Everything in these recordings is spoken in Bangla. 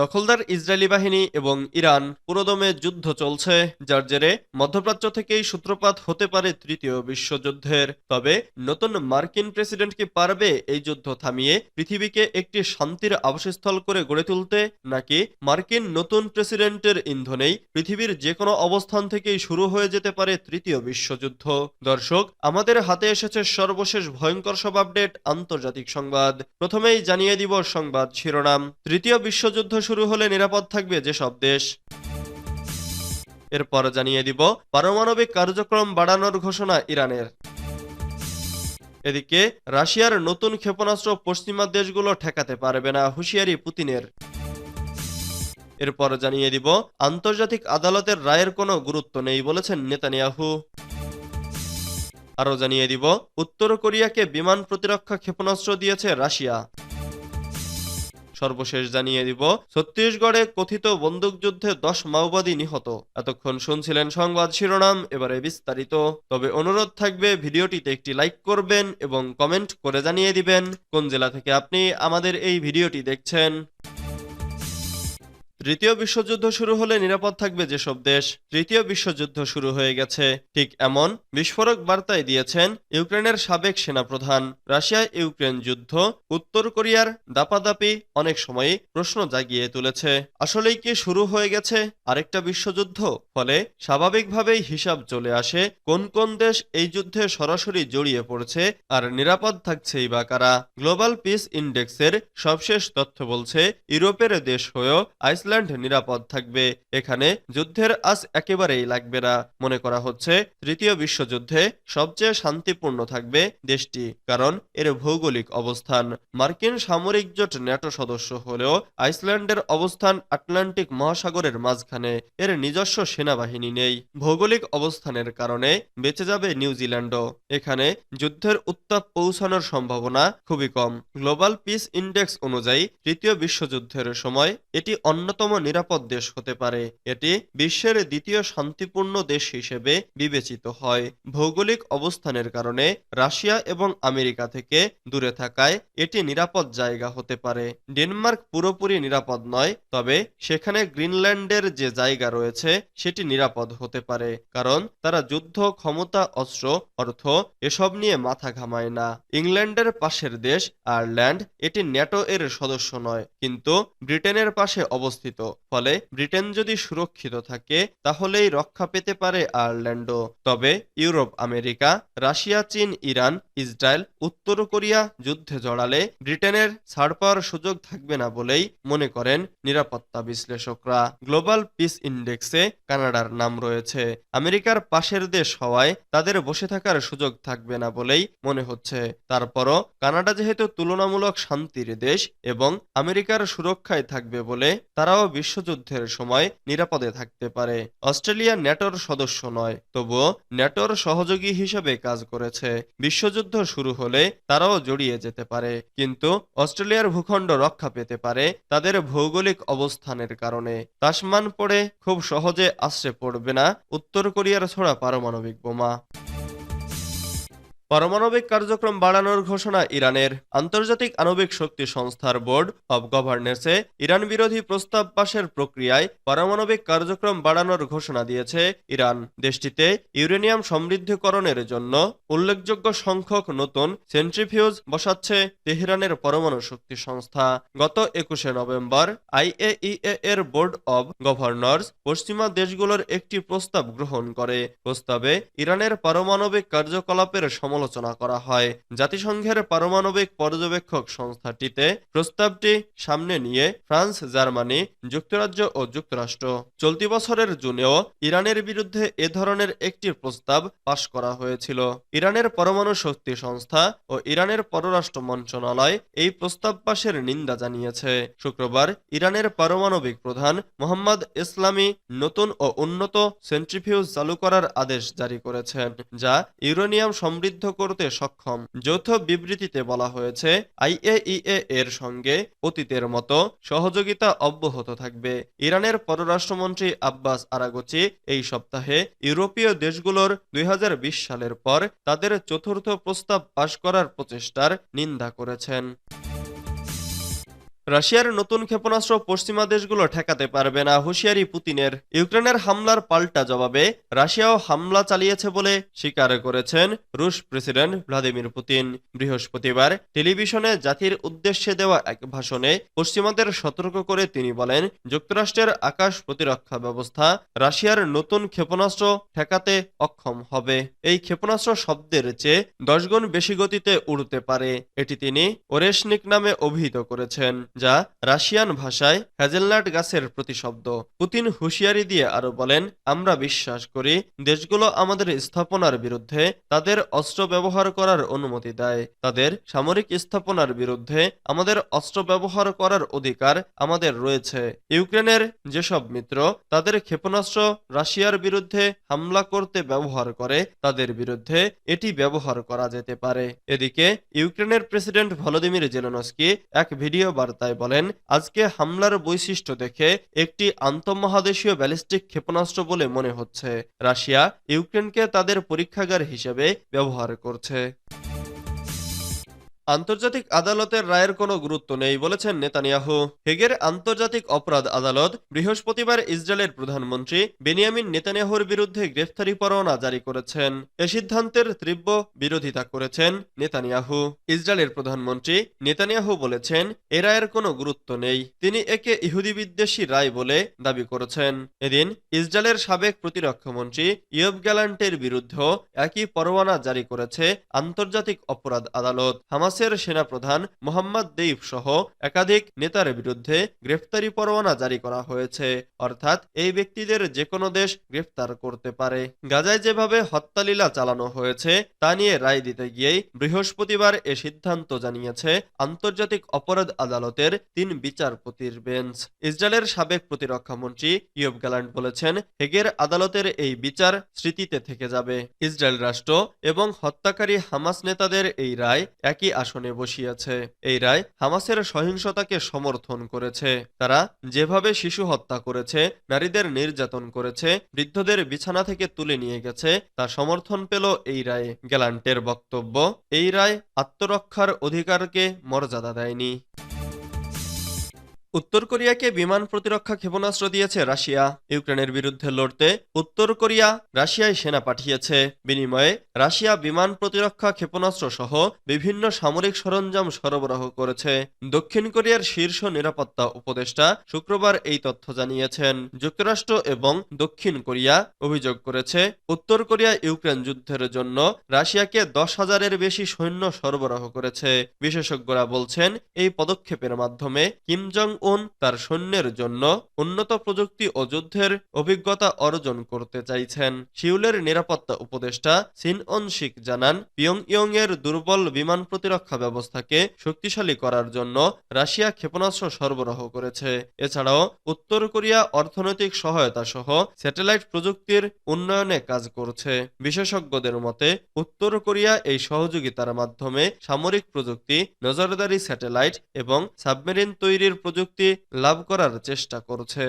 দখলদার ইসরায়েলি বাহিনী এবং ইরান পুরোদমে যুদ্ধ চলছে, যার জেরে মধ্যপ্রাচ্য থেকেই সূত্রপাত হতে পারে তৃতীয় বিশ্বযুদ্ধের। তবে নতুন মার্কিন প্রেসিডেন্ট কি পারবে এই যুদ্ধ থামিয়ে পৃথিবীকে একটি শান্তির আবাসস্থল করে গড়ে তুলতে, নাকি মার্কিন নতুন প্রেসিডেন্টের ইন্ধনেই পৃথিবীর যে কোনো অবস্থান থেকেই শুরু হয়ে যেতে পারে তৃতীয় বিশ্বযুদ্ধ? দর্শক, আমাদের হাতে এসেছে সর্বশেষ ভয়ঙ্কর সব আপডেট, আন্তর্জাতিক সংবাদ। প্রথমেই জানিয়ে দিব সংবাদ শিরোনাম। তৃতীয় বিশ্বযুদ্ধ শুরু হলে নিরাপদ থাকবে যেসব দেশ। এরপর জানিয়ে দিব, পারমাণবিক কার্যক্রম বাড়ানোর ঘোষণা ইরানের। এদিকে, রাশিয়ার নতুন ক্ষেপণাস্ত্র পশ্চিমা দেশগুলো ঠেকাতে পারবে না হুঁশিয়ারি পুতিনের। এরপর জানিয়ে দিব, আন্তর্জাতিক আদালতের রায়ের কোনো গুরুত্ব নেই বলেছেন নেতানিয়াহু। আরও জানিয়ে দিব, উত্তর কোরিয়াকে বিমান প্রতিরক্ষা ক্ষেপণাস্ত্র দিয়েছে রাশিয়া। সর্বশেষ জানিয়ে দিব, ছত্তিশগড়ে কথিত বন্দুকযুদ্ধে দশ মাওবাদী নিহত। এতক্ষণ শুনছিলেন সংবাদ শিরোনাম, এবারে বিস্তারিত। তবে অনুরোধ থাকবে, ভিডিওটিতে একটি লাইক করবেন এবং কমেন্ট করে জানিয়ে দিবেন, কোন জেলা থেকে আপনি আমাদের এই ভিডিওটি দেখছেন। তৃতীয় বিশ্বযুদ্ধ শুরু হলে নিরাপদ থাকবে যেসব দেশ তৃতীয় বিশ্বযুদ্ধ শুরু হয়ে গেছে। ঠিক এমন বিস্ফোরক বার্তায় দিয়েছেন ইউক্রেনের সাবেক সেনাপ্রধান। রাশিয়া ইউক্রেন যুদ্ধ, উত্তর কোরিয়ার দাপাদাপি অনেক সময়ই প্রশ্ন জাগিয়ে তুলেছে। আসলেই কি শুরু হয়ে গেছে আরেকটা বিশ্বযুদ্ধ? ফলে স্বাভাবিকভাবেই হিসাব চলে আসে কোন কোন দেশ এই যুদ্ধে সরাসরি জড়িয়ে পড়ছে আর নিরাপদ থাকছেই বা কারা। গ্লোবাল পিস ইন্ডেক্সের সবশেষ তথ্য বলছে, ইউরোপের দেশ হয়েও আইসল্যান্ড নিরাপদ থাকবে। এখানে যুদ্ধের আজ একেবারেই লাগবে না। মনে করা হচ্ছে, তৃতীয় বিশ্বযুদ্ধে সবচেয়ে শান্তিপূর্ণ থাকবে দেশটি, কারণ এর ভৌগোলিক অবস্থান। মার্কিন সামরিক জোট ন্যাটো সদস্য হলেও আইসল্যান্ডের অবস্থান আটলান্টিক মহাসাগরের মাঝখানে। এর নিজস্ব সেনাবাহিনী নেই। ভৌগোলিক অবস্থানের কারণে বেঁচে যাবে নিউজিল্যান্ডও। এখানে যুদ্ধের উত্তাপ পৌঁছানোর সম্ভাবনা খুবই কম। গ্লোবাল পিস ইন্ডেক্স অনুযায়ী, তৃতীয় বিশ্বযুদ্ধের সময় এটি অন্যতম নিরাপদ দেশ হতে পারে। এটি বিশ্বের দ্বিতীয় শান্তিপূর্ণ দেশ হিসেবে বিবেচিত হয়। ভৌগোলিক অবস্থানের কারণে রাশিয়া এবং আমেরিকা থেকে দূরে থাকায় এটি নিরাপদ জায়গা হতে পারে। ডেনমার্ক পুরোপুরি নিরাপদ নয়, তবে সেখানে গ্রিনল্যান্ডের যে জায়গা রয়েছে, সেটি নিরাপদ হতে পারে, কারণ তারা যুদ্ধ, ক্ষমতা, অস্ত্র, অর্থ এসব নিয়ে মাথা ঘামায় না। ইংল্যান্ডের পাশের দেশ আয়ারল্যান্ড, এটি ন্যাটো এর সদস্য নয়, কিন্তু ব্রিটেনের পাশে অবস্থিত। ফলে ব্রিটেন যদি সুরক্ষিত থাকে, তাহলেই রক্ষা পেতে পারে আয়ারল্যান্ডও। তবে ইউরোপ, আমেরিকা, রাশিয়া, চীন, ইরান ইসরায়েল উত্তর কোরিয়া যুদ্ধে জড়ালে ব্রিটেনের ছাড় পাওয়ার সুযোগ থাকবে না বলেই মনে করেন নিরাপত্তা বিশ্লেষকরা। গ্লোবাল পিস ইন্ডেক্সে কানাডার নাম রয়েছে। আমেরিকার পাশের দেশ হওয়ায় তাদের বসে থাকার সুযোগ থাকবে না বলেই মনে হচ্ছে। তারপরও কানাডা যেহেতু তুলনামূলক শান্তির দেশ এবং আমেরিকার সুরক্ষায় থাকবে বলে তারাও বিশ্বযুদ্ধের সময় নিরাপদে থাকতে পারে। অস্ট্রেলিয়া ন্যাটোর সদস্য নয়, তবুও ন্যাটোর সহযোগী হিসেবে কাজ করেছে। বিশ্বযুদ্ধ শুরু হলে তারাও জড়িয়ে যেতে পারে। কিন্তু অস্ট্রেলিয়ার ভূখণ্ড রক্ষা পেতে পারে তাদের ভৌগোলিক অবস্থানের কারণে। তাসমান পড়ে খুব সহজে আশ্রে পড়বে না। উত্তর কোরিয়ার ছোড়া পারমাণবিক বোমা। পারমাণবিক কার্যক্রম বাড়ানোর ঘোষণা ইরানের আন্তর্জাতিক আণবিক শক্তি সংস্থার বোর্ড অব গভর্নেন্সে। ইরান বিরোধী প্রস্তাব পাশের প্রক্রিয়ায় পারমাণবিক কার্যক্রম বাড়ানোর ঘোষণা দিয়েছে ইরান। দেশটিতে ইউরেনিয়াম সমৃদ্ধকরণের জন্য উল্লেখযোগ্য সংখ্যক নতুন সেন্ট্রিফিউজ বসাচ্ছে তেহরানের পরমাণু শক্তি সংস্থা। গত একুশে নভেম্বর আইএইএ এর বোর্ড অব গভর্নর্স পশ্চিমা দেশগুলোর একটি প্রস্তাব গ্রহণ করে। প্রস্তাবে ইরানের পারমাণবিক কার্যকলাপের সমালোচনা সমালোচনা করা হয়। জাতিসংঘের পারমাণবিক পর্যবেক্ষক সংস্থাটিতে প্রস্তাবটি সামনে নিয়ে ফ্রান্স, জার্মানি, যুক্তরাজ্য ও যুক্তরাষ্ট্র চলতি বছরের জুনেও ইরানের বিরুদ্ধে এ ধরনের একটি প্রস্তাব পাশ করা হয়েছিল। ইরানের পরমাণু শক্তি সংস্থা ও ইরানের পররাষ্ট্র মন্ত্রণালয় এই প্রস্তাব পাশের নিন্দা জানিয়েছে। শুক্রবার ইরানের পারমাণবিক প্রধান মোহাম্মদ ইসলামী নতুন ও উন্নত সেন্ট্রিফিউজ চালু করার আদেশ জারি করেছেন, যা ইউরেনিয়াম সমৃদ্ধ করতে সক্ষম। যৌথ বিবৃতিতে বলা হয়েছে, আইএইএ এর সঙ্গে অতীতের মতো সহযোগিতা অব্যাহত থাকবে। ইরানের পররাষ্ট্রমন্ত্রী আব্বাস আরাগোচি এই সপ্তাহে ইউরোপীয় দেশগুলোর দুই হাজার বিশ সালের পর তাদের চতুর্থ প্রস্তাব পাশ করার প্রচেষ্টার নিন্দা করেছেন। রাশিয়ার নতুন ক্ষেপণাস্ত্র পশ্চিমা দেশগুলো ঠেকাতে পারবে না হুঁশিয়ারি পুতিনের। ইউক্রেনের হামলার পাল্টা জবাবে রাশিয়াও হামলা চালিয়েছে বলে স্বীকার করেছেন রুশ প্রেসিডেন্ট ভ্লাদিমির পুতিন। বৃহস্পতিবার টেলিভিশনে জাতির উদ্দেশ্যে দেওয়া এক ভাষণে পশ্চিমাদের সতর্ক করে তিনি বলেন, যুক্তরাষ্ট্রের আকাশ প্রতিরক্ষা ব্যবস্থা রাশিয়ার নতুন ক্ষেপণাস্ত্র ঠেকাতে অক্ষম হবে। এই ক্ষেপণাস্ত্র শব্দের চেয়ে দশগুণ বেশি গতিতে উড়তে পারে। এটি তিনি ওরেশনিক নামে অভিহিত করেছেন। যা রাশিয়ান ভাষায় হ্যাজেলনাট গাছের প্রতিশব্দ। পুতিন হুঁশিয়ারি দিয়ে আরও বলেন, আমরা বিশ্বাস করি দেশগুলো আমাদের স্থাপনার বিরুদ্ধে তাদের অস্ত্র ব্যবহার করার অনুমতি দেয়। তাদের সামরিক স্থাপনার বিরুদ্ধে আমাদের অস্ত্র ব্যবহার করার অধিকার আমাদের রয়েছে। ইউক্রেনের যেসব মিত্র তাদের ক্ষেপণাস্ত্র রাশিয়ার বিরুদ্ধে হামলা করতে ব্যবহার করে, তাদের বিরুদ্ধে এটি ব্যবহার করা যেতে পারে। এদিকে ইউক্রেনের প্রেসিডেন্ট ভলোদিমির জেলনস্কি এক ভিডিও বার্তায় বলেন, আজকে হামলার বৈশিষ্ট্য দেখে একটি আন্তঃমহাদেশীয় ব্যালিস্টিক ক্ষেপণাস্ত্র বলে মনে হচ্ছে। রাশিয়া ইউক্রেনকে তাদের পরীক্ষাগার হিসেবে ব্যবহার করছে। আন্তর্জাতিক আদালতের রায়ের কোনো গুরুত্ব নেই বলেছেন নেতানিয়াহু। হেগের আন্তর্জাতিক অপরাধ আদালত বৃহস্পতিবার ইসরায়েলের প্রধানমন্ত্রী বেনিয়ামিন নেতানিয়াহুর বিরুদ্ধে গ্রেফতারি পরোয়ানা জারি করেছেন। এ সিদ্ধান্তের তীব্র বিরোধিতা করেছেন নেতানিয়াহু। ইসরায়েলের প্রধানমন্ত্রী নেতানিয়াহু বলেছেন, এ রায়ের কোনো গুরুত্ব নেই। তিনি একে ইহুদি বিদ্বেষী রায় বলে দাবি করেছেন। এদিন ইসরায়েলের সাবেক প্রতিরক্ষামন্ত্রী ইয়ব গ্যালান্টের বিরুদ্ধেও একই পরোয়ানা জারি করেছে আন্তর্জাতিক অপরাধ আদালত। হামাসের সেনাপ্রধান মোহাম্মদ দেইফ সহ একাধিক নেতার বিরুদ্ধে গ্রেফতারি পরোয়ানা জারি করা হয়েছে। অর্থাৎ এই ব্যক্তিদের যে কোনো দেশ গ্রেফতার করতে পারে। গাজায় যেভাবে হত্যালীলা চালানো হয়েছে, তা নিয়ে রায় দিতে গিয়েই বৃহস্পতিবার এ সিদ্ধান্ত জানিয়েছে আন্তর্জাতিক অপরাধ আদালতের তিন বিচারপতির বেঞ্চ। ইসরায়েলের সাবেক প্রতিরক্ষামন্ত্রী ইয়ব গ্যালান্ট বলেছেন, হেগের আদালতের এই বিচার স্মৃতিতে থেকে যাবে। ইসরায়েল রাষ্ট্র এবং হত্যাকারী হামাস নেতাদের এই রায় একই আসনে বসিয়েছে। এই রায় হামাসের সহিংসতাকে সমর্থন করেছে। তারা যেভাবে শিশু হত্যা করেছে, নারীদের নির্যাতন করেছে, বৃদ্ধদের বিছানা থেকে তুলে নিয়ে গেছে, তা সমর্থন পেল এই রায়ে গ্যালান্টের বক্তব্য। এই রায় আত্মরক্ষার অধিকারকে মর্যাদা দেয়নি। উত্তর কোরিয়াকে বিমান প্রতিরক্ষা ক্ষেপণাস্ত্র দিয়েছে রাশিয়া। ইউক্রেনের বিরুদ্ধে লড়তে উত্তর কোরিয়া রাশিয়ায় সেনা পাঠিয়েছে। বিনিময়ে রাশিয়া বিমান প্রতিরক্ষা ক্ষেপণাস্ত্র সহ বিভিন্ন সামরিক সরঞ্জাম সরবরাহ করেছে। দক্ষিণ কোরিয়ার শীর্ষ নিরাপত্তা উপদেষ্টা শুক্রবার এই তথ্য জানিয়েছেন। যুক্তরাষ্ট্র এবং দক্ষিণ কোরিয়া অভিযোগ করেছে, উত্তর কোরিয়া ইউক্রেন যুদ্ধের জন্য রাশিয়াকে দশ হাজারের বেশি সৈন্য সরবরাহ করেছে। বিশেষজ্ঞরা বলছেন, এই পদক্ষেপের মাধ্যমে কিম জং উন তার সৈন্যের জন্য উন্নত প্রযুক্তি ও যুদ্ধের অভিজ্ঞতা অর্জন করতে চাইছেন। সিউলের নিরাপত্তা উপদেষ্টা সিন অন শিক জানান পিয়ং ইয়ং এর দুর্বল বিমান প্রতিরক্ষা ব্যবস্থাকে শক্তিশালী করার জন্য রাশিয়া ক্ষেপণাস্ত্র সরবরাহ করেছে। এছাড়াও উত্তর কোরিয়া অর্থনৈতিক সহায়তা সহ স্যাটেলাইট প্রযুক্তির উন্নয়নে কাজ করছে। বিশেষজ্ঞদের মতে, উত্তর কোরিয়া এই সহযোগিতার মাধ্যমে সামরিক প্রযুক্তি, নজরদারি স্যাটেলাইট এবং সাবমেরিন তৈরির প্রযুক্তি লাভ করার চেষ্টা করছে।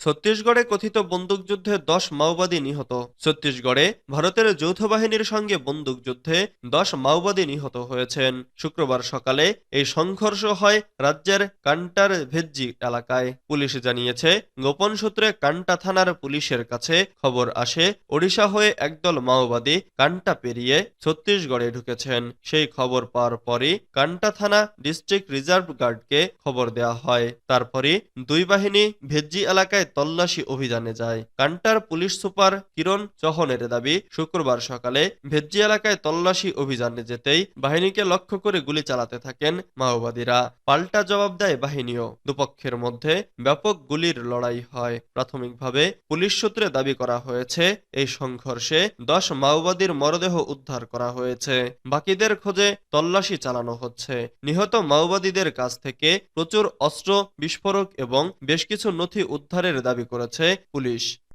ছত্তিশগড়ে কথিত বন্দুকযুদ্ধে দশ মাওবাদী নিহত। ছত্তিশগড়ে ভারতের যৌথ বাহিনীর সঙ্গে বন্দুকযুদ্ধে দশ মাওবাদী নিহত হয়েছেন। শুক্রবার সকালে এই সংঘর্ষ হয় রাজ্যের কান্টার ভেজ্জি এলাকায়। পুলিশ জানিয়েছে, গোপন সূত্রে কান্টা থানার পুলিশের কাছে খবর আসে, ওড়িশা হয়ে একদল মাওবাদী কান্টা পেরিয়ে ছত্তিশগড়ে ঢুকেছেন। সেই খবর পাওয়ার পরই কান্টা থানা ডিস্ট্রিক্ট রিজার্ভ গার্ডকে খবর দেওয়া হয়। তারপরই দুই বাহিনী ভেজ্জি এলাকায় তল্লাশি অভিযানে যায়। কান্টার পুলিশ সুপার কিরণ চহনের দাবি, শুক্রবার সকালে ভেজ্জি এলাকায় তল্লাশি অভিযানে যেতেই বাহিনীকে লক্ষ্য করে গুলি চালাতে থাকেন মাওবাদীরা। পাল্টা জবাব দেয় বাহিনীও। দুপক্ষের মধ্যে ব্যাপক গুলির লড়াই হয়। প্রাথমিকভাবে পুলিশ সূত্রে দাবি করা হয়েছে, এই সংঘর্ষে দশ মাওবাদীর মরদেহ উদ্ধার করা হয়েছে। বাকিদের খোঁজে তল্লাশি চালানো হচ্ছে। নিহত মাওবাদীদের কাছ থেকে প্রচুর অস্ত্র, বিস্ফোরক এবং বেশ কিছু নথি উদ্ধারের দাবি করেছে পুলিশ।